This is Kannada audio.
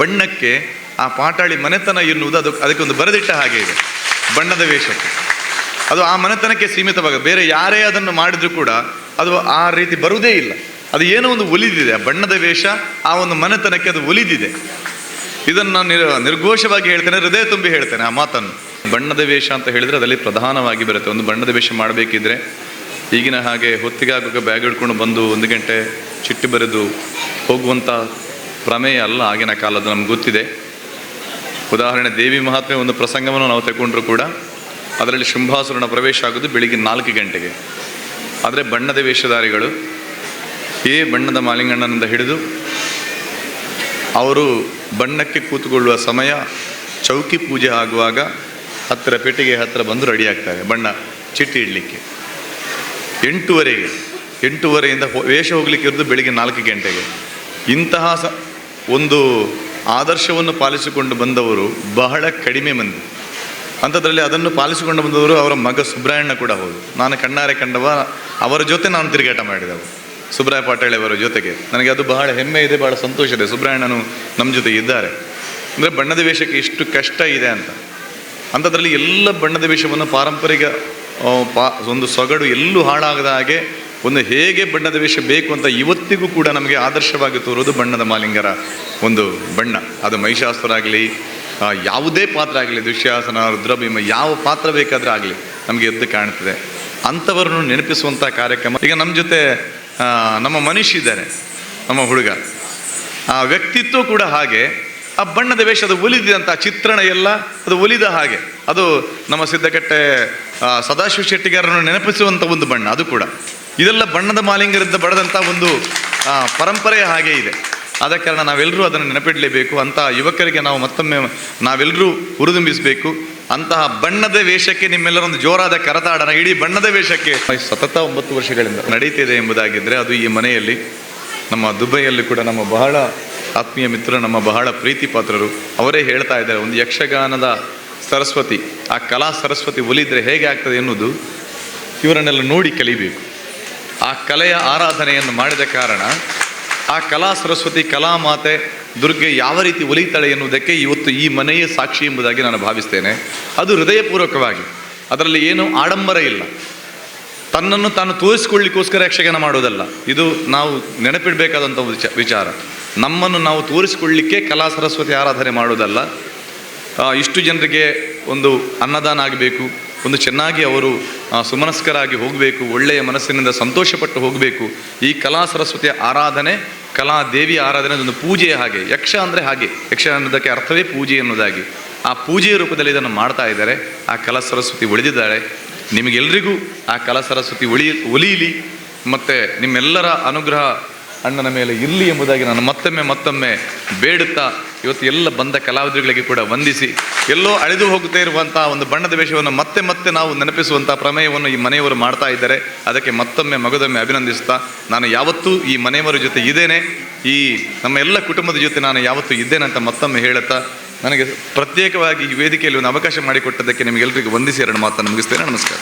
ಬಣ್ಣಕ್ಕೆ ಆ ಪಾಟಾಳಿ ಮನೆತನ ಎನ್ನುವುದು ಅದು ಅದಕ್ಕೆ ಒಂದು ಬರೆದಿಟ್ಟ ಹಾಗೆ ಇದೆ. ಬಣ್ಣದ ವೇಷಕ್ಕೆ. ಅದು ಆ ಮನೆತನಕ್ಕೆ ಸೀಮಿತವಾಗ ಬೇರೆ ಯಾರೇ ಅದನ್ನು ಮಾಡಿದ್ರು ಕೂಡ ಅದು ಆ ರೀತಿ ಬರುವುದೇ ಇಲ್ಲ. ಅದು ಏನೋ ಒಂದು ಒಲಿದಿದೆ, ಆ ಬಣ್ಣದ ವೇಷ, ಆ ಒಂದು ಮನೆತನಕ್ಕೆ ಅದು ಒಲಿದಿದೆ. ಇದನ್ನು ನಾನು ನಿರ್, ನಿರ್ಘೋಷವಾಗಿ ಹೇಳ್ತೇನೆ, ಹೃದಯ ತುಂಬಿ ಹೇಳ್ತೇನೆ ಆ ಮಾತನ್ನು. ಬಣ್ಣದ ವೇಷ ಅಂತ ಹೇಳಿದರೆ ಅದರಲ್ಲಿ ಪ್ರಧಾನವಾಗಿ ಬರುತ್ತೆ. ಒಂದು ಬಣ್ಣದ ವೇಷ ಮಾಡಬೇಕಿದ್ರೆ ಈಗಿನ ಹಾಗೆ ಹೊತ್ತಿಗೆ ಆಗುವಾಗ ಬ್ಯಾಗ್ ಹಿಡ್ಕೊಂಡು ಬಂದು ಒಂದು ಗಂಟೆ ಚಿಟ್ಟಿ ಬರೆದು ಹೋಗುವಂಥ ಪ್ರಮೇಯ ಅಲ್ಲ, ಆಗಿನ ಕಾಲದ ನಮ್ಗೆ ಗೊತ್ತಿದೆ. ಉದಾಹರಣೆ, ದೇವಿ ಮಹಾತ್ಮೆ ಒಂದು ಪ್ರಸಂಗವನ್ನು ನಾವು ತಗೊಂಡ್ರು ಕೂಡ, ಅದರಲ್ಲಿ ಶುಂಭಾಸುರನ ಪ್ರವೇಶ ಆಗೋದು ಬೆಳಿಗ್ಗೆ ನಾಲ್ಕು ಗಂಟೆಗೆ. ಆದರೆ ಬಣ್ಣದ ವೇಷಧಾರಿಗಳು ಏ ಬಣ್ಣದ ಮಾಲಿಂಗಣ್ಣನಿಂದ ಹಿಡಿದು, ಅವರು ಬಣ್ಣಕ್ಕೆ ಕೂತುಕೊಳ್ಳುವ ಸಮಯ, ಚೌಕಿ ಪೂಜೆ ಆಗುವಾಗ ಹತ್ತಿರ ಪೆಟ್ಟಿಗೆ ಹತ್ತಿರ ಬಂದು ರೆಡಿ ಆಗ್ತಾರೆ, ಬಣ್ಣ ಚಿಟ್ಟಿ ಇಡಲಿಕ್ಕೆ. ಎಂಟೂವರೆಗೆ, ಎಂಟೂವರೆಯಿಂದ ವೇಷ ಹೋಗ್ಲಿಕ್ಕೆ ಇರೋದು ಬೆಳಿಗ್ಗೆ ನಾಲ್ಕು ಗಂಟೆಗೆ. ಇಂತಹ ಸ ಒಂದು ಆದರ್ಶವನ್ನು ಪಾಲಿಸಿಕೊಂಡು ಬಂದವರು ಬಹಳ ಕಡಿಮೆ ಮಂದಿ. ಅಂಥದ್ರಲ್ಲಿ ಅದನ್ನು ಪಾಲಿಸಿಕೊಂಡು ಬಂದವರು ಅವರ ಮಗ ಸುಬ್ರಾಯಣ್ಣ ಕೂಡ ಹೌದು. ನಾನು ಕಣ್ಣಾರೆ ಕಂಡವ, ಅವರ ಜೊತೆ ನಾನು ತಿರುಗಾಟ ಮಾಡಿದವು. ಸುಬ್ರಾಯ ಪಾಟೀಲ್ ಅವರ ಜೊತೆಗೆ. ನನಗೆ ಅದು ಬಹಳ ಹೆಮ್ಮೆ ಇದೆ, ಬಹಳ ಸಂತೋಷ ಇದೆ. ಸುಬ್ರಾಯಣ್ಣನು ನಮ್ಮ ಜೊತೆ ಇದ್ದಾರೆ. ಅಂದರೆ ಬಣ್ಣದ ವೇಷಕ್ಕೆ ಇಷ್ಟು ಕಷ್ಟ ಇದೆ ಅಂತ. ಅಂಥದ್ರಲ್ಲಿ ಎಲ್ಲ ಬಣ್ಣದ ವೇಷವನ್ನು ಪಾರಂಪರಿಕ ಪಾ, ಒಂದು ಸೊಗಡು ಎಲ್ಲೂ ಹಾಳಾಗದ ಹಾಗೆ ಒಂದು ಹೇಗೆ ಬಣ್ಣದ ವೇಷ ಬೇಕು ಅಂತ ಇವತ್ತಿಗೂ ಕೂಡ ನಮಗೆ ಆದರ್ಶವಾಗಿ ತೋರೋದು ಬಣ್ಣದ ಮಾಲಿಂಗರ ಒಂದು ಬಣ್ಣ. ಅದು ಮಹಿಷಾಸುರ ಆಗಲಿ ಯಾವುದೇ ಪಾತ್ರ ಆಗಲಿ ದುಶ್ಯಾಸನ ರುದ್ರಭೀಮ, ಯಾವ ಪಾತ್ರ ಬೇಕಾದರೂ ಆಗಲಿ ನಮಗೆ ಎದ್ದು ಕಾಣ್ತದೆ. ಅಂಥವರನ್ನು ನೆನಪಿಸುವಂಥ ಕಾರ್ಯಕ್ರಮ. ಈಗ ನಮ್ಮ ಜೊತೆ ನಮ್ಮ ಮನುಷ್ಯ ಇದ್ದಾನೆ ನಮ್ಮ ಹುಡುಗ. ಆ ವ್ಯಕ್ತಿತ್ವ ಕೂಡ ಹಾಗೆ. ಆ ಬಣ್ಣದ ವೇಷ, ಅದು ಒಲಿದಂಥ ಚಿತ್ರಣ ಎಲ್ಲ, ಅದು ಒಲಿದ ಹಾಗೆ. ಅದು ನಮ್ಮ ಸಿದ್ಧಕಟ್ಟೆ ಸದಾಶಿವ ಶೆಟ್ಟಿಗಾರರನ್ನು ನೆನಪಿಸುವಂಥ ಒಂದು ಬಣ್ಣ, ಅದು ಕೂಡ. ಇದೆಲ್ಲ ಬಣ್ಣದ ಮಾಲಿಂಗರಿಂದ ಬಡದಂಥ ಒಂದು ಪರಂಪರೆ ಹಾಗೆ ಇದೆ. ಆದ ಕಾರಣ ನಾವೆಲ್ಲರೂ ಅದನ್ನು ನೆನಪಿಡಲೇಬೇಕು. ಅಂತಹ ಯುವಕರಿಗೆ ನಾವು ಮತ್ತೊಮ್ಮೆ ನಾವೆಲ್ಲರೂ ಹುರಿದುಂಬಿಸಬೇಕು. ಅಂತಹ ಬಣ್ಣದ ವೇಷಕ್ಕೆ ನಿಮ್ಮೆಲ್ಲರ ಒಂದು ಜೋರಾದ ಕರತಾಡನ, ಇಡೀ ಬಣ್ಣದ ವೇಷಕ್ಕೆ. ಸತತ ಒಂಬತ್ತು ವರ್ಷಗಳಿಂದ ನಡೀತಿದೆ ಎಂಬುದಾಗಿದ್ದರೆ ಅದು ಈ ಮನೆಯಲ್ಲಿ, ನಮ್ಮ ದುಬೈಯಲ್ಲಿ ಕೂಡ ನಮ್ಮ ಬಹಳ ಆತ್ಮೀಯ ಮಿತ್ರರು ನಮ್ಮ ಬಹಳ ಪ್ರೀತಿ ಪಾತ್ರರು, ಅವರೇ ಹೇಳ್ತಾ ಇದ್ದಾರೆ, ಒಂದು ಯಕ್ಷಗಾನದ ಸರಸ್ವತಿ, ಆ ಕಲಾ ಸರಸ್ವತಿ ಒಲಿದರೆ ಹೇಗೆ ಆಗ್ತದೆ ಎನ್ನುವುದು ಇವರನ್ನೆಲ್ಲ ನೋಡಿ ಕಲಿಬೇಕು. ಆ ಕಲೆಯ ಆರಾಧನೆಯನ್ನು ಮಾಡಿದ ಕಾರಣ ಆ ಕಲಾ ಸರಸ್ವತಿ ಕಲಾ ಮಾತೆ ದುರ್ಗೆ ಯಾವ ರೀತಿ ಒಲಿತಾಳೆ ಎನ್ನುವುದಕ್ಕೆ ಇವತ್ತು ಈ ಮನೆಯೇ ಸಾಕ್ಷಿ ಎಂಬುದಾಗಿ ನಾನು ಭಾವಿಸ್ತೇನೆ. ಅದು ಹೃದಯಪೂರ್ವಕವಾಗಿ. ಅದರಲ್ಲಿ ಏನು ಆಡಂಬರ ಇಲ್ಲ. ತನ್ನನ್ನು ತಾನು ತೋರಿಸಿಕೊಳ್ಳಿಕ್ಕೋಸ್ಕರ ಯಕ್ಷಗಾನ ಮಾಡೋದಲ್ಲ ಇದು ನಾವು ನೆನಪಿಡಬೇಕಾದಂಥ ವಿಚಾರ. ನಮ್ಮನ್ನು ನಾವು ತೋರಿಸಿಕೊಳ್ಳಿಕ್ಕೆ ಕಲಾ ಸರಸ್ವತಿ ಆರಾಧನೆ ಮಾಡೋದಲ್ಲ ಇಷ್ಟು ಜನರಿಗೆ ಒಂದು ಅನ್ನದಾನ ಆಗಬೇಕು. ಒಂದು ಚೆನ್ನಾಗಿ ಅವರು ಸುಮನಸ್ಕರಾಗಿ ಹೋಗಬೇಕು, ಒಳ್ಳೆಯ ಮನಸ್ಸಿನಿಂದ ಸಂತೋಷಪಟ್ಟು ಹೋಗಬೇಕು. ಈ ಕಲಾ ಸರಸ್ವತಿಯ ಆರಾಧನೆ, ಕಲಾ ದೇವಿಯ ಆರಾಧನೆ ಒಂದು ಪೂಜೆಯ ಹಾಗೆ, ಯಕ್ಷ ಅಂದರೆ ಹಾಗೆ. ಯಕ್ಷ ಅನ್ನೋದಕ್ಕೆ ಅರ್ಥವೇ ಪೂಜೆ ಎನ್ನುವುದಾಗಿ ಆ ಪೂಜೆಯ ರೂಪದಲ್ಲಿ ಇದನ್ನು ಮಾಡ್ತಾ ಇದ್ದಾರೆ. ಆ ಕಲಾ ಸರಸ್ವತಿ ಉಳಿದಿದ್ದಾಳೆ. ನಿಮಗೆಲ್ಲರಿಗೂ ಆ ಕಲಾ ಸರಸ್ವತಿ ಉಳಿ, ಒಲಿಯಲಿ. ಮತ್ತು ನಿಮ್ಮೆಲ್ಲರ ಅನುಗ್ರಹ ಅಣ್ಣನ ಮೇಲೆ ಇರಲಿ ಎಂಬುದಾಗಿ ನಾನು ಮತ್ತೊಮ್ಮೆ ಮತ್ತೊಮ್ಮೆ ಬೇಡುತ್ತಾ ಇವತ್ತು ಎಲ್ಲ ಬಂದ ಕಲಾವಿದರುಗಳಿಗೆ ಕೂಡ ವಂದಿಸಿ, ಎಲ್ಲೋ ಅಳೆದು ಹೋಗುತ್ತೇ ಇರುವಂಥ ಒಂದು ಬಣ್ಣದ ವೇಷವನ್ನು ಮತ್ತೆ ಮತ್ತೆ ನಾವು ನೆನಪಿಸುವಂಥ ಪ್ರಮೇಯವನ್ನು ಈ ಮನೆಯವರು ಮಾಡ್ತಾ ಇದ್ದಾರೆ. ಅದಕ್ಕೆ ಮತ್ತೊಮ್ಮೆ ಮಗದೊಮ್ಮೆ ಅಭಿನಂದಿಸ್ತಾ, ನಾನು ಯಾವತ್ತೂ ಈ ಮನೆಯವರ ಜೊತೆ ಇದ್ದೇನೆ. ಈ ನಮ್ಮ ಎಲ್ಲ ಕುಟುಂಬದ ಜೊತೆ ನಾನು ಯಾವತ್ತೂ ಇದ್ದೇನೆ ಅಂತ ಮತ್ತೊಮ್ಮೆ ಹೇಳುತ್ತಾ, ನನಗೆ ಪ್ರತ್ಯೇಕವಾಗಿ ಈ ವೇದಿಕೆಯಲ್ಲಿ ಒಂದು ಅವಕಾಶ ಮಾಡಿಕೊಟ್ಟದಕ್ಕೆ ನಿಮಗೆಲ್ಲರಿಗೂ ವಂದಿಸಿ ಎರಡು ಮಾತನ್ನು ಮುಗಿಸ್ತೇನೆ. ನಮಸ್ಕಾರ.